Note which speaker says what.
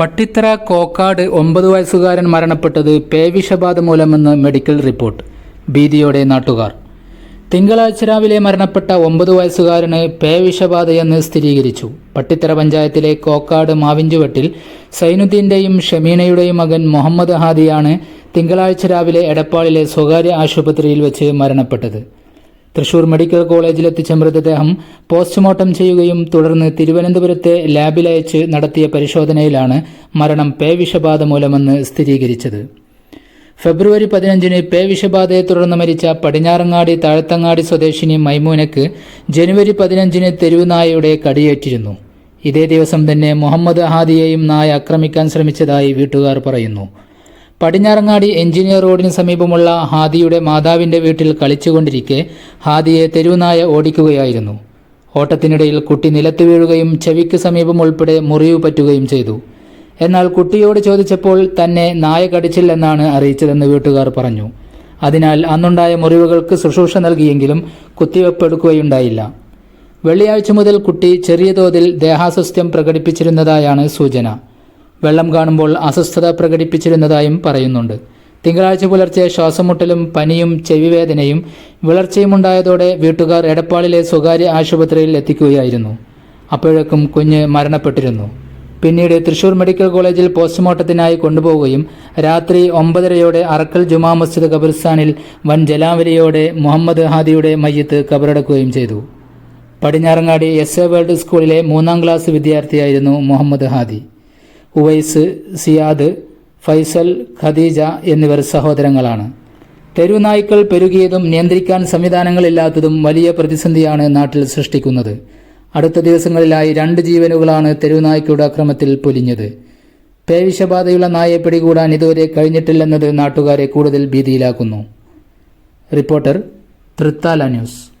Speaker 1: പട്ടിത്തറ കോക്കാട് ഒമ്പത് വയസ്സുകാരൻ മരണപ്പെട്ടത് പേവിഷബാധ മൂലമെന്ന് മെഡിക്കൽ റിപ്പോർട്ട്. ഭീതിയോടെ നാട്ടുകാർ. തിങ്കളാഴ്ച രാവിലെ മരണപ്പെട്ട ഒമ്പത് വയസ്സുകാരന് പേവിഷബാധയെന്ന് സ്ഥിരീകരിച്ചു. പട്ടിത്തറ പഞ്ചായത്തിലെ കോക്കാട് മാവിഞ്ചുവെട്ടിൽ സൈനുദ്ദീന്റെയും ഷമീനയുടെയും മകൻ മുഹമ്മദ് ഹാദിയാണ് തിങ്കളാഴ്ച രാവിലെ എടപ്പാളിലെ സ്വകാര്യ ആശുപത്രിയിൽ വെച്ച് മരണപ്പെട്ടത്. തൃശൂർ മെഡിക്കൽ കോളേജിലെത്തിച്ച മൃതദേഹം പോസ്റ്റ്മോർട്ടം ചെയ്യുകയും തുടർന്ന് തിരുവനന്തപുരത്തെ ലാബിലയച്ച് നടത്തിയ പരിശോധനയിലാണ് മരണം പേവിഷബാധ മൂലമെന്ന് സ്ഥിരീകരിച്ചത്. ഫെബ്രുവരി പതിനഞ്ചിന് പേവിഷബാധയെ തുടർന്ന് മരിച്ച പടിഞ്ഞാറങ്ങാടി താഴത്തങ്ങാടി സ്വദേശിനി മൈമൂനക്ക് ജനുവരി പതിനഞ്ചിന് തെരുവുനായയുടെ കടിയേറ്റിരുന്നു. ഇതേ ദിവസം തന്നെ മുഹമ്മദ് ഹാദിയെയും നായ ആക്രമിക്കാൻ ശ്രമിച്ചതായി വീട്ടുകാർ പറയുന്നു. പടിഞ്ഞാറങ്ങാടി എഞ്ചിനീയർ റോഡിന് സമീപമുള്ള ഹാദിയുടെ മാതാവിന്റെ വീട്ടിൽ കളിച്ചുകൊണ്ടിരിക്കെ ഹാദിയെ തെരുവുനായ ഓടിക്കുകയായിരുന്നു. ഓട്ടത്തിനിടയിൽ കുട്ടി നിലത്ത് വീഴുകയും ചെവിക്ക് സമീപം ഉൾപ്പെടെ മുറിവ് പറ്റുകയും ചെയ്തു. എന്നാൽ കുട്ടിയോട് ചോദിച്ചപ്പോൾ തന്നെ നായ കടിച്ചില്ലെന്നാണ് അറിയിച്ചതെന്ന് വീട്ടുകാർ പറഞ്ഞു. അതിനാൽ അന്നുണ്ടായ മുറിവുകൾക്ക് ശുശ്രൂഷ നൽകിയെങ്കിലും കുത്തിവെപ്പ് എടുക്കുകയുണ്ടായില്ല വെള്ളിയാഴ്ച മുതൽ കുട്ടി ചെറിയ തോതിൽ ദേഹാസ്വസ്ഥ്യം പ്രകടിപ്പിച്ചിരുന്നതായാണ് സൂചന. വെള്ളം കാണുമ്പോൾ അസ്വസ്ഥത പ്രകടിപ്പിച്ചിരുന്നതായും പറയുന്നുണ്ട്. തിങ്കളാഴ്ച പുലർച്ചെ ശ്വാസമുട്ടലും പനിയും ചെവിവേദനയും വിളർച്ചയും ഉണ്ടായതോടെ വീട്ടുകാർ എടപ്പാളിലെ സ്വകാര്യ ആശുപത്രിയിൽ എത്തിക്കുകയായിരുന്നു. അപ്പോഴേക്കും കുഞ്ഞ് മരണപ്പെട്ടിരുന്നു. പിന്നീട് തൃശൂർ മെഡിക്കൽ കോളേജിൽ പോസ്റ്റ്മോർട്ടത്തിനായി കൊണ്ടുപോവുകയും രാത്രി ഒമ്പതരയോടെ അറക്കൽ ജുമാ മസ്ജിദ് ഖബർസ്ഥാനിൽ വൻ ജലാവലിയോടെ മുഹമ്മദ് ഹാദിയുടെ മയ്യത്ത് കബറടക്കുകയും ചെയ്തു. പടിഞ്ഞാറങ്ങാടി എസ് എ വേൾഡ് സ്കൂളിലെ മൂന്നാം ക്ലാസ് വിദ്യാർത്ഥിയായിരുന്നു മുഹമ്മദ് ഹാദി. ഉവൈസ് സിയാദ് ഫൈസൽ ഖദീജ എന്നിവർ സഹോദരങ്ങളാണ്. തെരുവുനായ്ക്കൾ പെരുകിയതും നിയന്ത്രിക്കാൻ സംവിധാനങ്ങളില്ലാത്തതും വലിയ പ്രതിസന്ധിയാണ് നാട്ടിൽ സൃഷ്ടിക്കുന്നത്. അടുത്ത ദിവസങ്ങളിലായി രണ്ട് ജീവനുകളാണ് തെരുവുനായ്ക്കയുടെ അക്രമത്തിൽ പൊലിഞ്ഞത്. പേവിഷബാധയുള്ള നായയെ പിടികൂടാൻ ഇതുവരെ കഴിഞ്ഞിട്ടില്ലെന്നത് നാട്ടുകാരെ കൂടുതൽ ഭീതിയിലാക്കുന്നു. Reporter Thrithala news.